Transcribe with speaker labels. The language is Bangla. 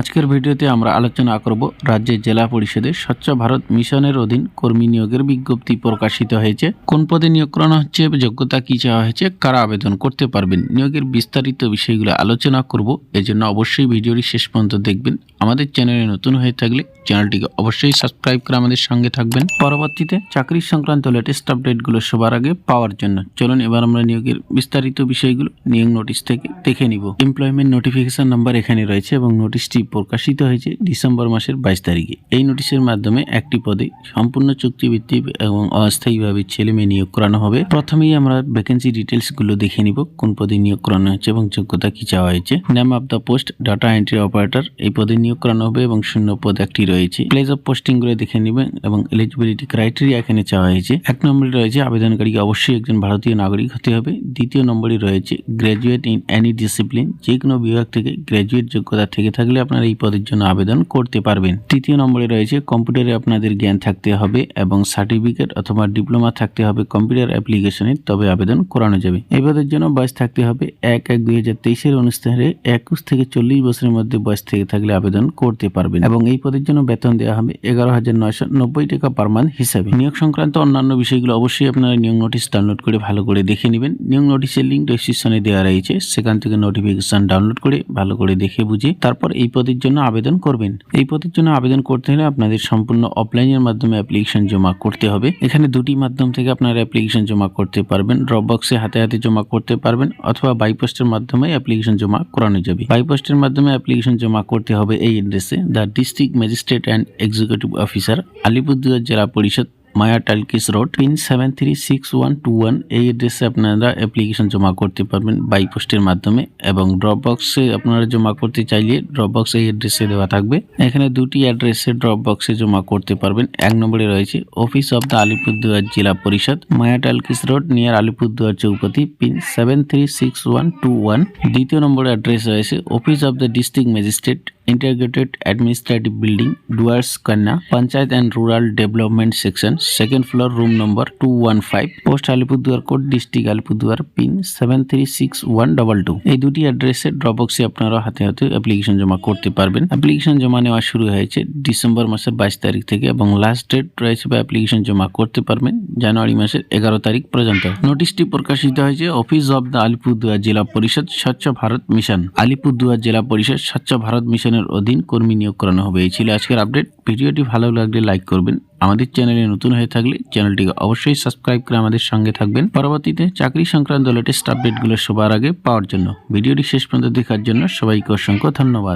Speaker 1: আজকের ভিডিওতে আমরা আলোচনা করব রাজ্যের জেলা পরিষদের স্বচ্ছ ভারত মিশনের অধীন কর্মী নিয়োগের বিজ্ঞপ্তি প্রকাশিত হয়েছে। কোন পদে নিয়োগ করানো হচ্ছে, যোগ্যতা কি চাওয়া হয়েছে, কারা আবেদন করতে পারবেন, নিয়োগের বিস্তারিত বিষয়গুলো আলোচনা করব। এজন্য অবশ্যই ভিডিওটি শেষ পর্যন্ত দেখবেন। আমাদের চ্যানেলে নতুন হয়ে থাকলে চ্যানেলটিকে অবশ্যই সাবস্ক্রাইব করে আমাদের সঙ্গে থাকবেন। পরবর্তীতে চাকরি সংক্রান্ত লেটেস্ট আপডেটগুলো সবার আগে পাওয়ার জন্য চলুন এবার আমরা নিয়োগের বিস্তারিত বিষয়গুলো, নিয়োগ নোটিশ থেকে দেখে নিব। এমপ্লয়মেন্ট নোটিফিকেশন নাম্বার এখানে রয়েছে এবং নোটিশটি প্রকাশিত হয়েছে ডিসেম্বর মাসের বাইশ তারিখে। এই নোটিশের মাধ্যমে একটি পদে সম্পূর্ণ চুক্তিভিত্তিক এবং অস্থায়ীভাবে ছেলে মেয়ে নিয়োগ করানো হবে। প্রথমেই আমরা ভ্যাকেন্সি ডিটেলসগুলো দেখে নিব, কোন পদে নিয়োগ করানো হয়েছে এবং যোগ্যতা কি চাওয়া হয়েছে। Name of the post data entry operator এই পদে নিয়োগ করানো হবে এবং শূন্য পদ একটি রয়েছে। প্লেস অফ পোস্টিংগুলো দেখে নেবেন এবং এলিজিবিলিটি ক্রাইটেরিয়া এখানে চাওয়া হয়েছে। এক নম্বরে রয়েছে আবেদনকারীকে অবশ্যই একজন ভারতীয় নাগরিক হতে হবে। দ্বিতীয় নম্বরে রয়েছে গ্র্যাজুয়েট ইন এনি ডিসিপ্লিন যে কোনো বিভাগ থেকে গ্র্যাজুয়েট যোগ্যতা থেকে থাকলে আপনারা এই পদের জন্য আবেদন করতে পারবেন। তৃতীয় নম্বরে রয়েছে, কম্পিউটারে আপনাদের জ্ঞান থাকতে হবে এবং সার্টিফিকেট অথবা ডিপ্লোমা থাকতে হবে কম্পিউটার অ্যাপ্লিকেশনে, তবে আবেদন করানো যাবে। এই পদের জন্য বয়স থাকতে হবে এক এক দুই হাজার তেইশের অনুষ্ঠানে একুশ থেকে চল্লিশ বছরের মধ্যে বয়স থেকে থাকলে আবেদন করতে পারবেন এবং এই পদের জন্য বেতন দেওয়া হবে এগারো হাজার নয়শো নব্বই টাকা পার মান্থ হিসাবে। নিয়োগ সংক্রান্ত অন্যান্য বিষয়গুলো অবশ্যই আপনারা নিয়োগ নোটিশ ডাউনলোড করে ভালো করে দেখে নেবেন। নিয়োগ নোটিশের লিঙ্ক ডেসক্রিপশনে দেওয়া রয়েছে, সেখান থেকে নোটিফিকেশন ডাউনলোড করে ভালো করে দেখে বুঝে তারপর এই পদের জন্য আবেদন করবেন। এই পদের জন্য আবেদন করতে হলে আপনাদের সম্পূর্ণ অফলাইনের মাধ্যমে অ্যাপ্লিকেশন জমা করতে হবে। এখানে দুটি মাধ্যম থেকে আপনারা অ্যাপ্লিকেশন জমা করতে পারবেন। ড্রপ বক্সে হাতে হাতে জমা করতে পারবেন অথবা বাইপোস্টের মাধ্যমে অ্যাপ্লিকেশন জমা করানো যাবে। বাইপোস্টের মাধ্যমে অ্যাপ্লিকেশন জমা করতে হবে এই এড্রেসে the district magistrate and executive officer Alipurduar জেলা পরিষদ Maya talkies road, pin seven three six one two one. এই অ্যাড্রেসে আপনারা অ্যাপ্লিকেশন জমা করতে পারবেন বাই পোস্টের মাধ্যমে এবং ড্রপ বক্সে আপনারা জমা করতে চাইলে ড্রপ বক্স এই অ্যাড্রেসে দেওয়া থাকবে। এখানে দুটি অ্যাড্রেসে ড্রপ বক্সে জমা করতে পারবেন। এক নম্বরে রয়েছে অফিস অফ দ্য আলিপুরদুয়ার জেলা পরিষদ Maya talkies road near Alipurduar Choupati pin seven three six one two one দ্বিতীয় নম্বরে অ্যাড্রেস রয়েছে office of the district magistrate integrated administrative building Dooars Kanya panchayat and rural development section second floor room number two one five post Alipurduar code district Alipurduar pin seven three six one double two এই দুটি অ্যাড্রেসে ড্রপ বক্সে আপনারা হাতে হাতে অ্যাপ্লিকেশন জমা করতে পারবেন। অ্যাপ্লিকেশন জমা নেওয়া শুরু হয়েছে ডিসেম্বর মাসের বাইশ তারিখ থেকে এবং লাস্ট ডেট রয়েছে বা অ্যাপ্লিকেশন জমা করতে পারবেন জানুয়ারি মাসের এগারো তারিখ পর্যন্ত। নোটিশটি প্রকাশিত হয়েছে অফিস অব দ্য আলিপুরদুয়ার জেলা পরিষদ স্বচ্ছ ভারত মিশন আলিপুরদুয়ার জেলা পরিষদ স্বচ্ছ ভারত মিশনের অধীন কর্মী নিয়োগ করানো হবে। এই ছিল আজকের আপডেট। ভিডিওটি ভালো লাগলে লাইক করবেন। আমাদের চ্যানেলে নতুন হয়ে থাকলে চ্যানেলটিকে অবশ্যই সাবস্ক্রাইব করে আমাদের সঙ্গে থাকবেন। পরবর্তীতে চাকরি সংক্রান্ত লেটেস্ট আপডেটগুলো সবার আগে পাওয়ার জন্য। ভিডিওটি শেষ পর্যন্ত দেখার জন্য সবাইকে অসংখ্য ধন্যবাদ।